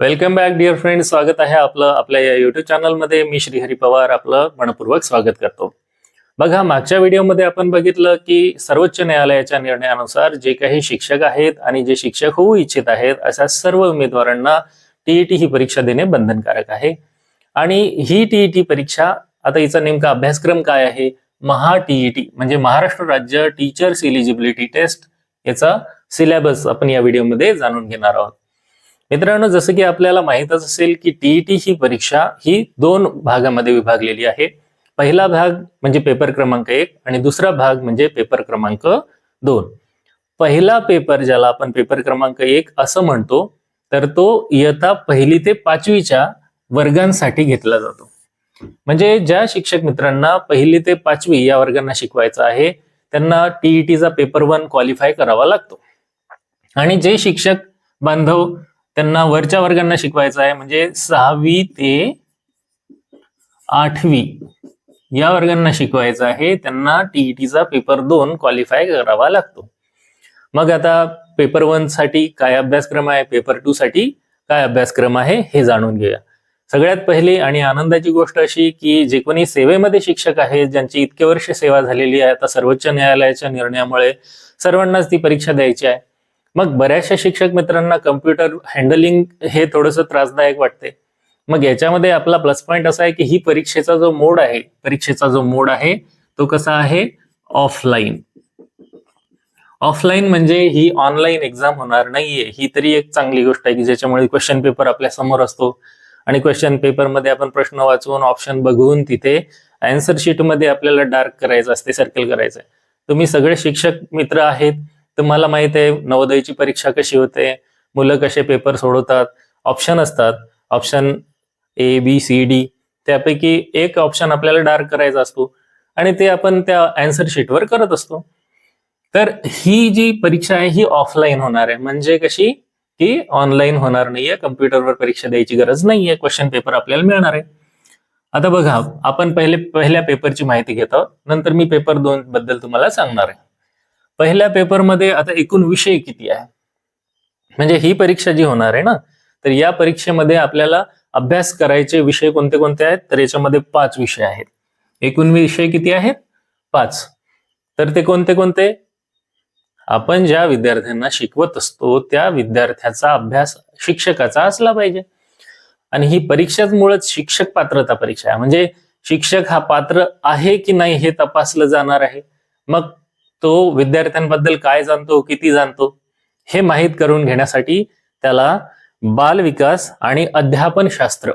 Welcome back dear friend स्वागत आहे आपलं आपल्या या युट्यूब चॅनलमध्ये मी श्रीहरी पवार. आपलं मनपूर्वक स्वागत करतो. बघा मागच्या व्हिडिओमध्ये आपण बघितलं की सर्वोच्च न्यायालयाच्या निर्णयानुसार जे काही शिक्षक आहेत आणि जे शिक्षक होऊ इच्छित आहेत अशा सर्व उमेदवारांना टीईटी ही परीक्षा देणे बंधनकारक आहे. आणि ही टीईटी परीक्षा आता हिचा नेमका अभ्यासक्रम काय आहे? महा टीईटी म्हणजे महाराष्ट्र राज्य टीचर्स इलिजिबिलिटी टेस्ट याचा सिलेबस आपण या व्हिडिओमध्ये जाणून घेणार आहोत. मित्रांनो जसं की आपल्याला माहीतच असेल की टीईटी ही परीक्षा ही दोन भागामध्ये विभागलेली आहे. पहिला भाग म्हणजे पेपर क्रमांक एक आणि दुसरा भाग म्हणजे पेपर क्रमांक दोन. पहिला पेपर ज्याला आपण पेपर क्रमांक एक असं म्हणतो तर तो इयत्ता पहिली ते पाचवीच्या वर्गांसाठी घेतला जातो. म्हणजे ज्या शिक्षक मित्रांना पहिली ते पाचवी या वर्गांना शिकवायचं आहे त्यांना टीईटीचा पेपर वन क्वालिफाय करावा लागतो. आणि जे शिक्षक बांधव त्यांना वरच्या वर्गांना शिकवायचं आहे. म्हणजे सहावी ते आठवी या वर्गांना शिकवायचं आहे. त्यांना टीईटीचा पेपर दोन क्वालिफाय करावा लागतो. मग आता पेपर वनसाठी काय अभ्यासक्रम आहे? पेपर टू साठी काय अभ्यासक्रम आहे? हे जाणून घेऊया. सगळ्यात पहिली आणि आनंदाची गोष्ट अशी की जे कोणी सेवेमध्ये शिक्षक आहेत ज्यांची इतके वर्ष सेवा झालेली आहे आता सर्वोच्च न्यायालयाच्या निर्णयामुळे सर्वांनाच ती परीक्षा द्यायची आहे. मग बऱ्याचशा शिक्षक मित्रांना कम्प्युटर हँडलिंग हे थोडंसं त्रासदायक वाटते. मग याच्यामध्ये आपला प्लस पॉईंट असा आहे की ही परीक्षेचा जो मोड आहे परीक्षेचा जो मोड आहे तो कसा आहे? ऑफलाईन ऑफलाईन म्हणजे ही ऑनलाईन एक्झाम होणार नाहीये. ही तरी एक चांगली गोष्ट आहे की ज्याच्यामुळे क्वेश्चन पेपर आपल्यासमोर असतो. आणि क्वेश्चन पेपरमध्ये आपण प्रश्न वाचवून ऑप्शन बघून तिथे अँसर शीटमध्ये आपल्याला डार्क करायचं असते सर्कल करायचं तुम्ही सगळे शिक्षक मित्र आहेत. तुम्हाला माहीत आहे नवोदयची परीक्षा कशी होते मुलं कसे पेपर सोडवतात ऑप्शन असतात. Option A B C D त्यापैकी एक ऑप्शन आपल्याला डार्क करायचा असतो आणि ते आपण त्या अँसर शीटवर करत असतो. तर ही जी परीक्षा आहे ही ऑफलाईन होणार आहे. म्हणजे कशी? की ऑनलाईन होणार नाहीये कम्प्युटरवर परीक्षा द्यायची गरज नाहीये क्वेश्चन पेपर आपल्याला मिळणार आहे. आता बघा आपण पहिले पहिल्या पेपरची माहिती घेत. आहोत नंतर मी पेपर दोन बद्दल तुम्हाला सांगणार आहे. पहिल्या पेपरमध्ये आता एकूण विषय किती आहे? म्हणजे ही परीक्षा जी होणार आहे ना तर या परीक्षेमध्ये आपल्याला अभ्यास करायचे विषय कोणते कोणते आहेत? तर याच्यामध्ये पाच विषय आहेत. एकूण विषय किती आहेत? पाच. तर ते कोणते कोणते? आपण ज्या विद्यार्थ्यांना शिकवत असतो त्या विद्यार्थ्याचा अभ्यास शिक्षकाचा असला पाहिजे. आणि ही परीक्षाच मुळात शिक्षक पात्रता परीक्षा आहे. म्हणजे शिक्षक हा पात्र आहे की नाही हे तपासलं जाणार आहे. मग तो विद्यार्थ्यांबद्दल काय जाणतो किती जाणतो हे माहीत करून घेण्यासाठी त्याला बाल विकास आणि अध्यापन शास्त्र.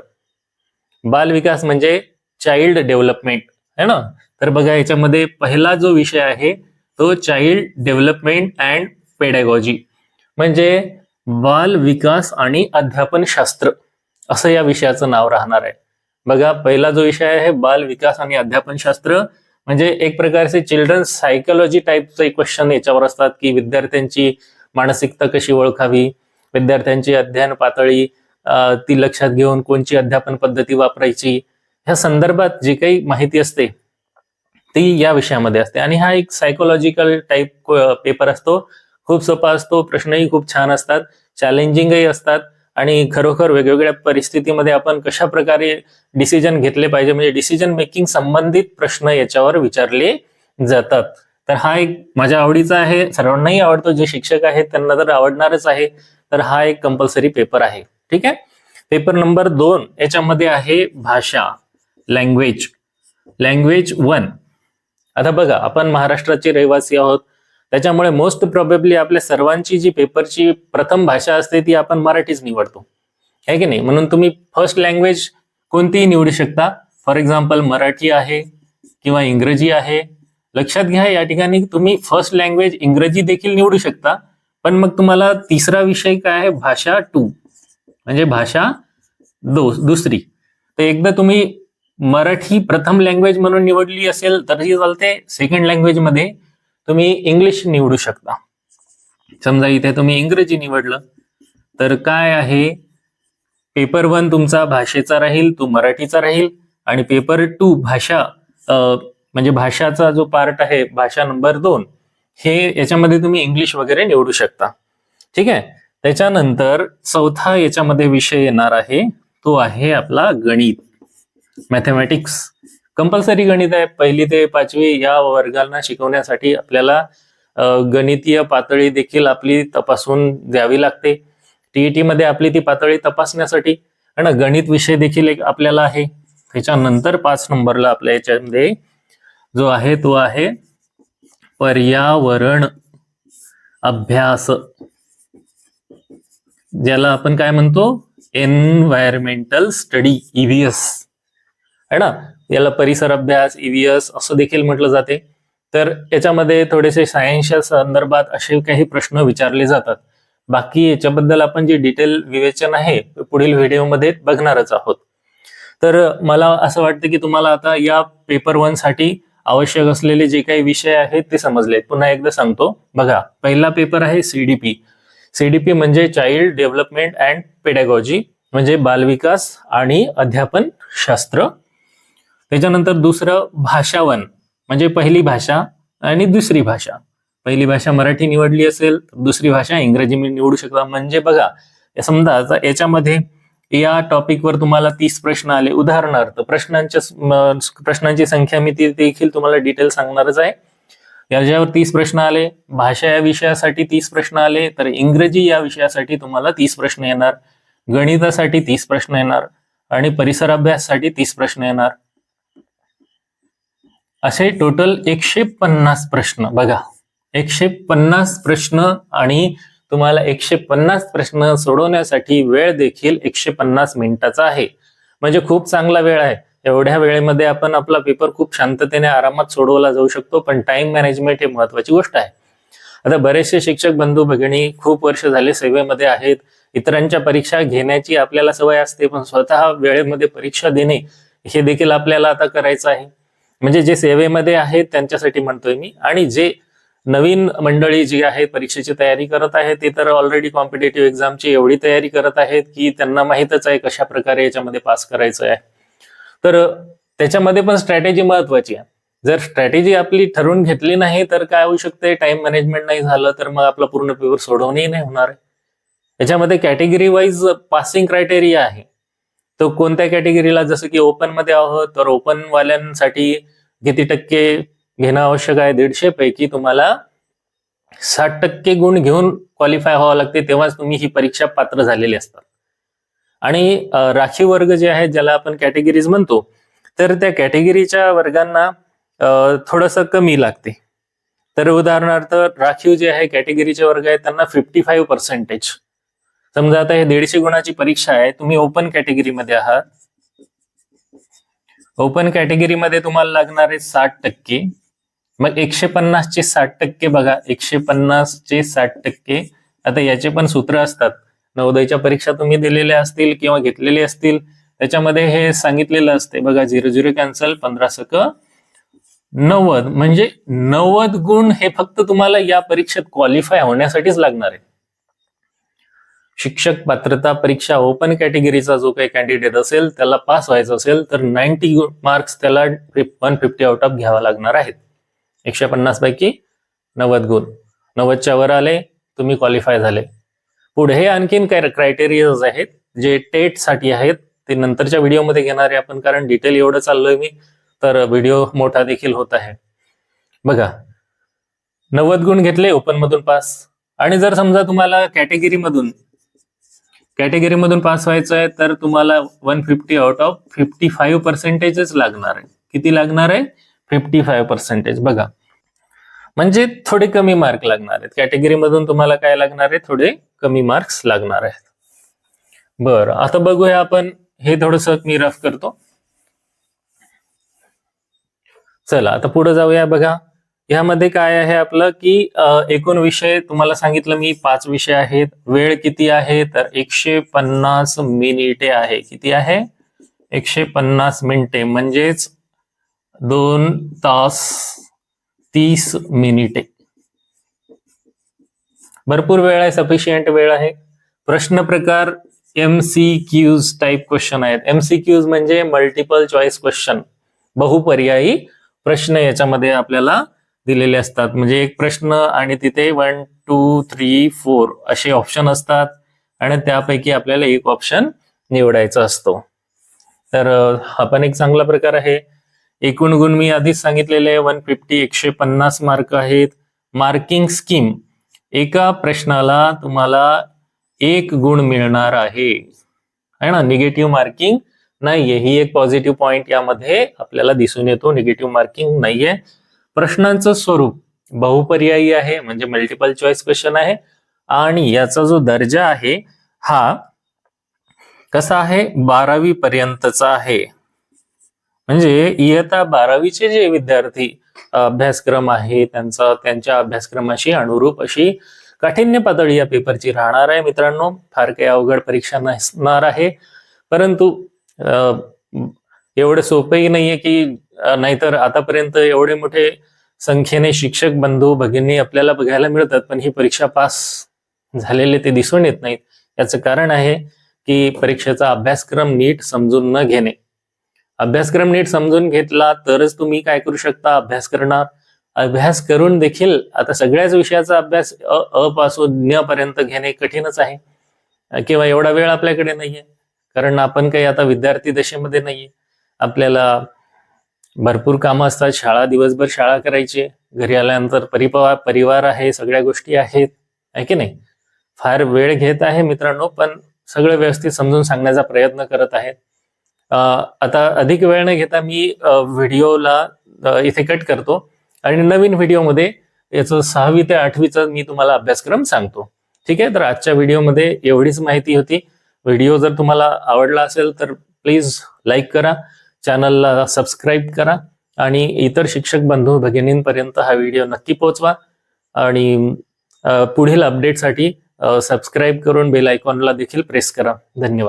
बाल विकास म्हणजे चाइल्ड डेव्हलपमेंट है ना? तर बघा याच्यामध्ये पहिला जो विषय आहे तो चाइल्ड डेव्हलपमेंट अँड पेडॅगॉजी म्हणजे बाल विकास आणि अध्यापन शास्त्र असं या विषयाचं नाव राहणार आहे. बघा पहिला जो विषय आहे बाल विकास आणि अध्यापन शास्त्र. म्हणजे एक प्रकारचे चिल्ड्रन्स सायकोलॉजी टाईपचे क्वेश्चन याच्यावर असतात की विद्यार्थ्यांची मानसिकता कशी ओळखावी विद्यार्थ्यांची अध्ययन पातळी ती लक्षात घेऊन कोणची अध्यापन पद्धती वापरायची ह्या संदर्भात जी काही माहिती असते ती या विषयामध्ये असते. आणि हा एक सायकोलॉजिकल टाईप पेपर असतो. खूप सोपा असतो प्रश्नही खूप छान असतात चॅलेंजिंगही असतात. आणि खरोखर वेगवेगळ्या परिस्थितीमध्ये आपण कशा प्रकारे डिसिजन घेतले पाहिजे? म्हणजे डिसिजन मेकिंग संबंधित प्रश्न याच्यावर विचारले जातात. तर हा एक माझ्या आवडीचा आहे. सर्वांनाही आवडतो. जे शिक्षक आहेत त्यांना तर आवडणारच आहे. तर हा एक कंपल्सरी पेपर आहे. ठीक आहे? पेपर नंबर दोन याच्यामध्ये आहे भाषा लँग्वेज लँग्वेज वन आता बघा आपण महाराष्ट्राचे रहिवासी आहोत. त्याच्यामुळे मोस्ट प्रॉबेबली आपल्या सर्वांची जी पेपरची प्रथम भाषा असते ती आपण मराठीच निवडतो. आहे की नाही? म्हणून तुम्ही फर्स्ट लँग्वेज कोणतीही निवडू शकता. फॉर एक्झाम्पल मराठी आहे किंवा इंग्रजी आहे. लक्षात घ्या या ठिकाणी तुम्ही फर्स्ट लँग्वेज इंग्रजी देखील निवडू शकता. पण मग तुम्हाला तिसरा विषय काय आहे? भाषा टू म्हणजे भाषा दो दुसरी. तर एकदा तुम्ही मराठी प्रथम लँग्वेज म्हणून निवडली असेल तरीही चालते. सेकंड लँग्वेजमध्ये तुम्ही इंग्लिश निवडू शकता. समजा इथे तुम्ही इंग्रजी निवडलं तर काय आहे? पेपर वन तुमचा भाषेचा राहील तो मराठीचा राहील आणि पेपर टू भाषा म्हणजे भाषाचा जो पार्ट आहे भाषा नंबर दोन हे याच्यामध्ये तुम्ही इंग्लिश वगैरे निवडू शकता. ठीक आहे? त्याच्यानंतर चौथा याच्यामध्ये विषय येणार आहे तो आहे आपला गणित मॅथमॅटिक्स कंपल्सरी गणित आहे. पहिली ते पाचवी या वर्गांना शिकवण्यासाठी आपल्याला गणितीय पातळी देखील आपली तपासून द्यावी लागते. टीईटी मध्ये आपली ती पातळी तपासण्यासाठी आणि गणित विषय देखील एक आपल्याला आहे. त्याच्यानंतर पाच नंबरला आपल्या याच्यामध्ये जो आहे तो आहे पर्यावरण अभ्यास. ज्याला आपण काय म्हणतो? एन्व्हायरमेंटल स्टडी ईव्हीएस है ना? याला परिसर अभ्यास ईव्हीएस असं देखील म्हटलं जाते. तर याच्यामध्ये थोडेसे सायन्सच्या संदर्भात असे काही प्रश्न विचारले जातात. बाकी याच्याबद्दल आपण जे डिटेल विवेचन आहे ते पुढील व्हिडिओमध्ये बघणारच आहोत. तर मला असं वाटतं की तुम्हाला आता या पेपर वनसाठी आवश्यक असलेले जे काही विषय आहेत ते समजले पुन्हा एकदा सांगतो. बघा पहिला पेपर आहे सीडीपी सीडीपी म्हणजे चाइल्ड डेव्हलपमेंट अँड पेडॅगॉजी म्हणजे बालविकास आणि अध्यापन शास्त्र त्याच्यानंतर दुसरं भाषावन म्हणजे पहिली भाषा आणि दुसरी भाषा. पहिली भाषा मराठी निवडली असेल तर दुसरी भाषा इंग्रजी मी निवडू शकता. म्हणजे बघा समजा याच्यामध्ये या टॉपिकवर तुम्हाला तीस प्रश्न आले. उदाहरणार्थ प्रश्नांच्या प्रश्नांची संख्या मी ती देखील तुम्हाला डिटेल सांगणारच आहे. याच्यावर तीस प्रश्न आले. भाषा या विषयासाठी तीस प्रश्न आले. तर इंग्रजी या विषयासाठी तुम्हाला तीस प्रश्न येणार. गणितासाठी तीस प्रश्न येणार. आणि परिसर अभ्यासासाठी तीस प्रश्न येणार. असे टोटल एकशे पन्नास प्रश्न. बघा एकशे पन्नास प्रश्न आणि तुम्हाला एकशे पन्नास प्रश्न सोडवण्यासाठी वेळ देखील एकशे पन्नास मिनिटाचा आहे. म्हणजे खूप चांगला वेळ आहे. एवढ्या वेळेमध्ये आपण आपला पेपर खूप शांततेने आरामात सोडवला जाऊ शकतो पण टाइम मॅनेजमेंट हे महत्वाची गोष्ट आहे. आता बरेचसे शिक्षक बंधू भगिनी खूप वर्ष झाले सेवेमध्ये आहेत. इतरांच्या परीक्षा घेण्याची आपल्याला सवय असते पण स्वतः वेळेमध्ये परीक्षा देणे हे देखील आपल्याला आता करायचं आहे. म्हणजे जे सेवेमध्ये आहेत त्यांच्यासाठी म्हणतोय मी. आणि जे नवीन मंडळी जी आहेत परीक्षेची तयारी करत आहेत ते तर ऑलरेडी कॉम्पिटेटिव्ह एक्झामची एवढी तयारी करत आहेत की त्यांना माहीतच आहे कशा प्रकारे याच्यामध्ये पास करायचं आहे. तर त्याच्यामध्ये पण स्ट्रॅटेजी महत्वाची आहे. जर स्ट्रॅटेजी आपली ठरवून घेतली नाही तर काय होऊ शकते? टाइम मॅनेजमेंट नाही झालं तर मग आपला पूर्ण पेपर सोडवणंही नाही होणार आहे. याच्यामध्ये कॅटेगरी वाईज पासिंग क्रायटेरिया आहे. तो कोणत्या कॅटेगरीला जसं की ओपनमध्ये आहोत तर ओपन वाल्यांसाठी किती टक्के घेणं आवश्यक आहे? दीडशे पैकी तुम्हाला साठ टक्के गुण घेऊन क्वालिफाय व्हावं लागते तेव्हाच तुम्ही ही परीक्षा पात्र झालेली असतात. आणि राखीव वर्ग जे आहेत ज्याला आपण कॅटेगरीज म्हणतो तर त्या कॅटेगरीच्या वर्गांना थोडस कमी लागते. तर उदाहरणार्थ राखीव जे आहे कॅटेगरीचे वर्ग आहेत त्यांना फिफ्टी फाईव्ह पर्सेंटेज समजा आता हे दीडशे गुणाची परीक्षा आहे तुम्ही ओपन कॅटेगरीमध्ये आहात. ओपन कॅटेगरीमध्ये तुम्हाला लागणार आहे साठ टक्के. मग एकशे पन्नासचे साठ टक्के बघा एकशे पन्नास चे साठ टक्के. आता याचे पण सूत्र असतात. नवोदयच्या परीक्षा तुम्ही दिलेल्या असतील किंवा घेतलेले असतील त्याच्यामध्ये हे सांगितलेलं असते. बघा झिरो झिरो कॅन्सल पंधरा सक नव्वद. म्हणजे नव्वद गुण हे फक्त तुम्हाला या परीक्षेत क्वालिफाय होण्यासाठीच लागणार आहे. शिक्षक पात्रता परीक्षा ओपन कॅटेगरीचा जो काही कॅन्डिडेट असेल त्याला पास व्हायचं असेल तर नाईन्टी मार्क्स त्याला वन फिफ्टी आउट ऑफ घ्यावा लागणार आहेत. एकशे पन्नास पैकी नव्वद गुण. नव्वदच्या वर आले तुम्ही क्वालिफाय झाले. पुढे आणखीन काय क्रायटेरियाज आहेत जे टेटसाठी आहेत ते नंतरच्या व्हिडिओमध्ये घेणार आहे आपण कारण डिटेल एवढं चाललोय मी तर व्हिडिओ मोठा देखील होत आहे. बघा नव्वद गुण घेतले ओपन मधून पास आणि जर समजा तुम्हाला कॅटेगरीमधून कॅटेगरीमधून कॅटेगरी मधून पास व्हायचं आहे तर तुम्हाला one fifty out of fifty five पर्सेंटेजच लागणार आहे. किती लागणार आहे? फिफ्टी फाईव्ह पर्सेंटेज बघा. म्हणजे थोडे कमी मार्क लागणार आहेत. कॅटेगरी मधून तुम्हाला काय लागणार आहे? थोडे कमी मार्क्स लागणार आहेत. बरं आता बघूया आपण. हे थोडस मी रफ करतो. चला आता पुढे जाऊया बघा. ह्यामध्ये काय आहे आपलं की एकूण विषय तुम्हाला सांगितलं मी पाच विषय आहेत. वेळ किती आहे? तर एकशे पन्नास मिनिटे आहे. किती आहे? एकशे पन्नास मिनिटे. म्हणजेच दोन तास तीस मिनिटे. भरपूर वेळ आहे सफिशियंट वेळ आहे. प्रश्न प्रकार M C Qs type question आहेत. एम सी क्यूज म्हणजे मल्टिपल चॉईस क्वेश्चन बहुपर्यायी प्रश्न याच्यामध्ये आपल्याला दिलेले असतात. म्हणजे एक प्रश्न आणि तिथे वन टू थ्री फोर असे ऑप्शन असतात आणि त्यापैकी आपल्याला एक ऑप्शन निवडायचा असतो. तर हा पण एक चांगला प्रकार आहे. एकूण गुण मी आधीच सांगितलेले आहे. वन फिफ्टी एकशे पन्नास मार्क आहेत. मार्किंग स्कीम एका प्रश्नाला तुम्हाला एक गुण मिळणार आहे. है ना? निगेटिव्ह मार्किंग नाहीये. ही एक पॉझिटिव्ह पॉइंट यामध्ये आपल्याला दिसून येतो. निगेटिव्ह मार्किंग नाहीये. प्रश्नांचं स्वरूप बहुपर्यायी आहे म्हणजे मल्टिपल चॉईस क्वेश्चन आहे. आणि याचा जो दर्जा आहे हा कसा आहे? बारावी पर्यंतचा आहे. म्हणजे इयत्ता बारावीचे जे विद्यार्थी अभ्यासक्रम आहे त्यांचा त्यांच्या अभ्यासक्रमाशी अनुरूप अशी काठिण्य पातळी या पेपरची राहणार आहे. मित्रांनो फार काही अवघड परीक्षा नसणार आहे. परंतु अ, एवढं सोपंही नाहीये की नाहीतर आतापर्यंत एवढे मोठे संख्येने शिक्षक बंधू भगिनी आपल्याला बघायला मिळतात पण ही परीक्षा पास झालेले ते दिसून येत नाहीत. याचं कारण आहे की परीक्षेचा अभ्यासक्रम नीट समजून न घेणे. अभ्यासक्रम नीट समजून घेतला तरच तुम्ही काय करू शकता? अभ्यास करणार अभ्यास करून देखील आता सगळ्याच विषयाचा अभ्यास अ पासून न्य पर्यंत घेणे कठीणच आहे. किंवा एवढा वेळ आपल्याकडे नाहीये. कारण आपण काही आता विद्यार्थी दशेमध्ये नाहीये. आपल्याला भरपूर कामं असतात. शाळा दिवसभर शाळा करायची. घरी आल्यानंतर परिपवा परिवार आहे सगळ्या गोष्टी आहेत. आहे की नाही? फार वेळ घेत आहे मित्रांनो पण सगळं व्यवस्थित समजून सांगण्याचा प्रयत्न करत आहेत. आता अधिक वेळ न घेता मी व्हिडिओला इथे कट करतो. आणि नवीन व्हिडिओमध्ये याचं सहावी ते आठवीचा मी तुम्हाला अभ्यासक्रम सांगतो. ठीक आहे? तर आजच्या व्हिडिओमध्ये एवढीच माहिती होती. व्हिडिओ जर तुम्हाला आवडला असेल तर प्लीज लाईक करा. चॅनलला सबस्क्राईब करा आणि इतर शिक्षक बंधू भगिनींपर्यंत हा व्हिडिओ नक्की पोहोचवा आणि पुढील अपडेटसाठी सबस्क्राईब करून बेल आयकॉनला देखील प्रेस करा. धन्यवाद.